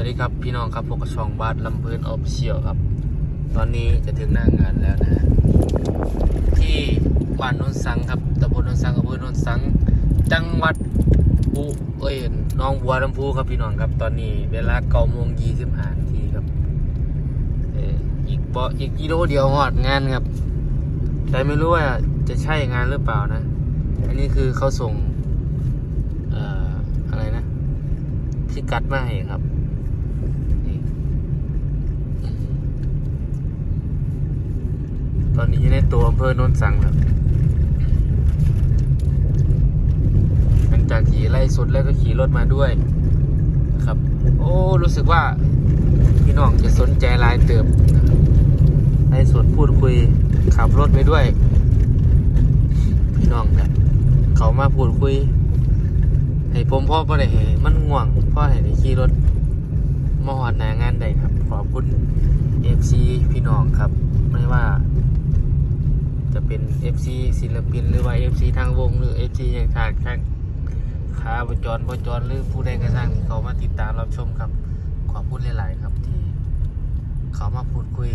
วัสดีครับพี่น้องครับพวกกระชองบาทลำเพลินออฟเชียลครับ ตอนนี้จะถึงหน้างานแล้วนะ ที่บ้านนนสังครับตำบลนนสังอำเภอนนสัง จังหวัดอุเอ้ยน้องบัวลำพูครับพี่น้องครับ ตอนนี้เวลาเก้าโมงยี่สิบห้านาทีครับเอออีกเบาะอีกกิโลเดียวหอดงานครับ แต่ไม่รู้ว่าจะใช่งานหรือเปล่านะ อันนี้คือเขาส่งอออะไรนะพิกัดมาให้ครับนี่ตอ นี้อยู่ในตัวอำเภอโนนสังครับหลังจากขี่ไล่สุดแล้วก็ขี่รถมาด้วยนะครับ โอ้รู้สึกว่าพี่น้องจะสนใจลายเติบไล่สดพูดคุยขับรถไปด้วย พี่น้องครับเขามาพูดคุย ให้ผมพ่อพ่อได้ให้มันง่วงพ่อให้ได้ขี่รถมาหอดหนางานได้ครับ ขอบคุณ FC พี่น้องครับ ไม่ว่า จะเป็น FC ศิลปิน หรือว่า FC ทางวง หรือ FC อย่างทางข้างขาบจรบจรหรือผู้ใดกระช่างที่เขามาติดตามรับชมครับ ขอบคุณหลายๆครับที่ เขามาพูดคุย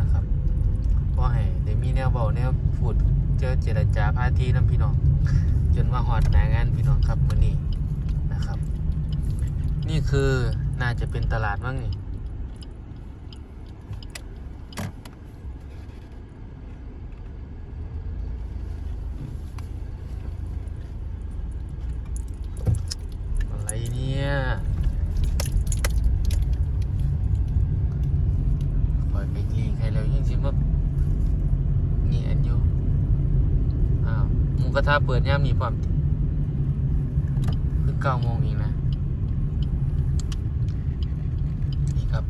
นะครับพ่อให้ได้มีแนวเบาแนวพูดเจอเจรจาพาทีน้ำพี่น้อง จนมาหอดหนางานพี่น้องครับมื้อนี้นะครับ นี่คือน่าจะเป็นตลาดมั้งนี่อะไรเนี่ยปล่อยไปกลีกให้แล้วยิ่งสิมานี่อันอยู่ อ้าวหมู กระทะเปิดย่ามมีความเพิ่งเก้าโมงเองนะ นี่ครับ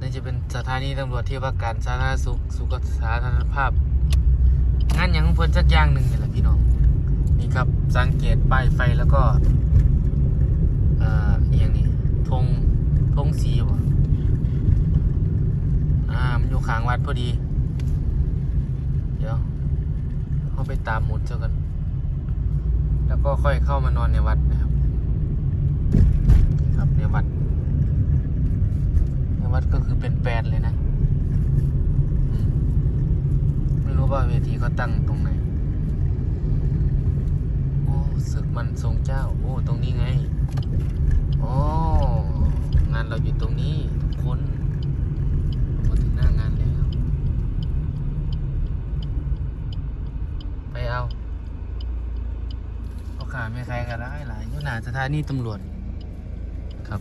นี่จะเป็นสถานีตำรวจที่ว่าการสาธารณสุขสุขสาธารณภาพ งานอย่างเพิ่นสักอย่างหนึ่งนี่แหละพี่น้อง นี่ครับสังเกตป้ายไฟแล้วก็เอ่ออย่างนี้ธงธงสีบ่อ่ามันอยู่ข้างวัดพอดี เดี๋ยว เขาไปตามหมุดเจ้ากัน แล้วก็ค่อยเข้ามานอนในวัดนะครับครับในวัด ในวัดก็คือเป็นแปลนเลยนะ ไม่รู้ว่าเวทีเขาตั้งตรงไหน โอ้ศึกมันทรงเจ้า โอ้ ตรงนี้ไง โอ้ งานเราอยู่ตรงนี้ทุกคนมาถึงหน้างานแล้ว ไปเอาพ่อขาไม่ใครก็ได้ หลายอยู่หนาสถานีตำรวจครับ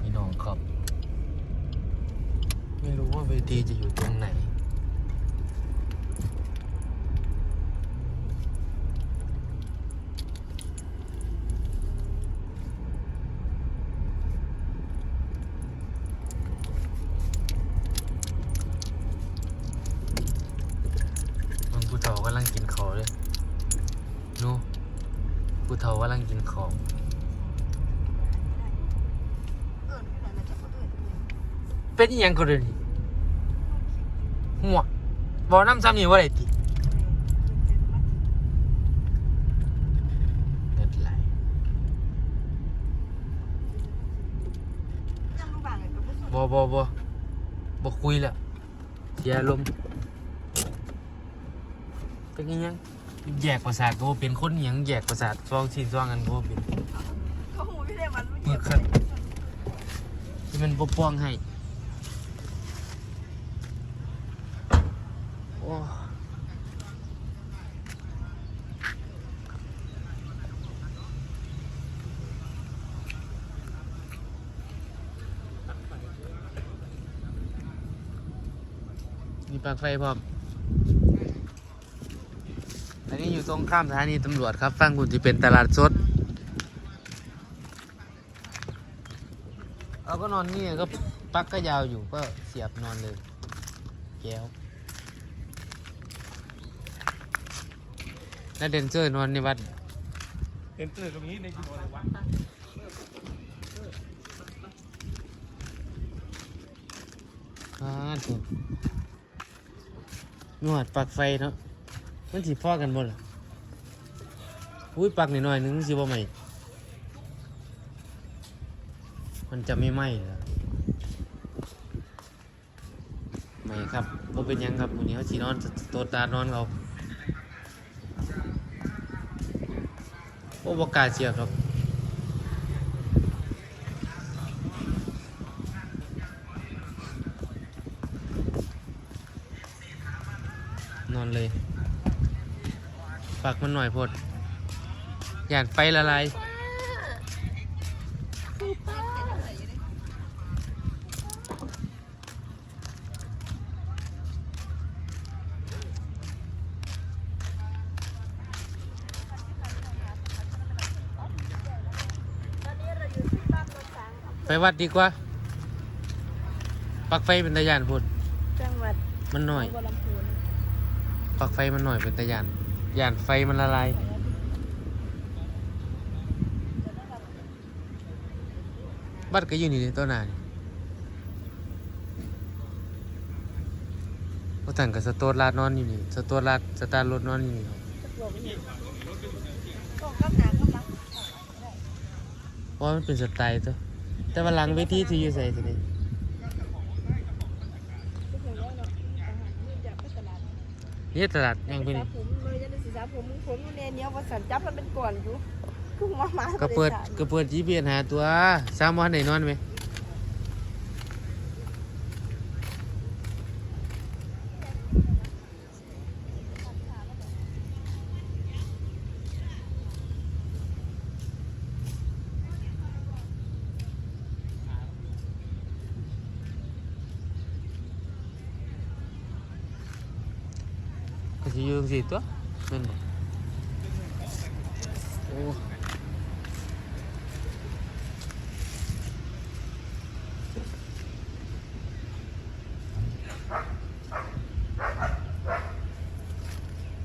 พี่น้องครับ ไม่รู้ว่าเวทีจะอยู่ตรงไหนผู้เฒ่ากำลังกินของเลยนู่ ผู้เฒ่ากำลังกินของ เป็นอหยังก็เลยนี่หัวบอน้ำซ้ำนี่ว่าไรติเกิดไรบอบอบอบอคุยละเสียลมเป็นอิหยัง แยกประสาทก็บ่เป็นคนอิหยังแยกประสาทซองชิ้นซองกันก็บ่เป็นก็หูพี่เดมันไม่เมื่เกี่อยวครับที่มันปกป้องให้โอ้มีปลั๊กไฟพร้อม อยู่ตรงข้ามสถานีตำรวจครับฟังคุณที่เป็นตลาดสดเราก็นอนนี่ก็ปักก็ยาวอยู่ก็เสียบนอนเลยแก้วแล้วเดนเซอร์นอนในวัดเห็นตื่นตรงนี้ในกิโลอะไรวะอ่าถูกนวดปักไฟเนาะมันสิพอกันบ่ล่ะอุ้ อุ้ยปักหน่อยนึงสิบ่ใหมมันจะไม่ไหมเหรอไม่ครับบ่เป็นยังครับวันนี้เขาสีนอนโตดตานอนเขาโอ้บกล้าเสียครับนอนเลย ฝากมันหน่อยพด อยากไฟละลายไปวัดดีกว่าปลักไฟเป็นตะยานพดจังหวัดมันหน่อยบัวลำพูนปลักไฟมันหน่อยเป็นตะยานยานไฟมันละลาย บัดก็อยู่นี่เลยต้นหนานี่ก็ต่างกับสโตร์ลาดนอนอยู่นี่สโตร์ลาดสตาร์รถนอนอยู่นี่ครับจะบอกว่าอย่างก็กำหนักกำลังเพราะว่ามันเป็นสไตล์ตัวแต่ว่าหลังเวทีที่อยู่ใส่ตัวนี้ทุกคนว่าเนาะอาหารนี่จะไปตลาดนี่ตลาดยังเป็นสระผมเลยจะได้สีสาผมผมเนเนี้ยวว่าสันจับมันเป็นก่อนอยู่ กุ้งมาหมาก็เปิดก็เปิดจีเปียนหาตัวสามวันไหนนอนไหมก็จะอยู่สี่ตัวนั่นบ่โอ้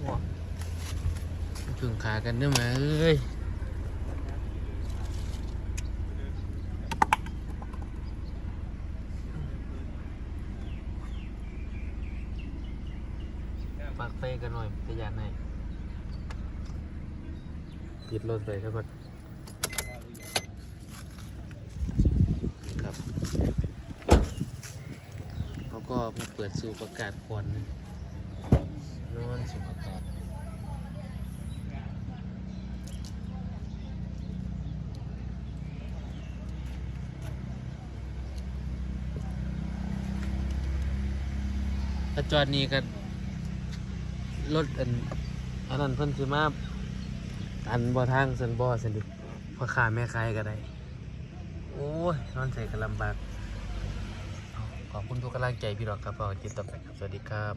ว้าพึ่ง ขากันด้ไหมเอ้ยปากไฟกันหน่อยจะยานให้ปิดรถไปแล้วก็ครับเขาก็มาเปิดสูบอากาศควันนอนสุขภาพถ้า จอดนี่ก็รถอันอันนั้นเพิ่นสิมาอันบ่ทางสันบ่สันดิพ่อค้าแม่ขาก็ได้ โอ้ยนอนใส่ก็ลำบาก ขอบคุณทุกกำลังใจพี่รองครับขอบคุณต่อไปครับ สวัสดีครับ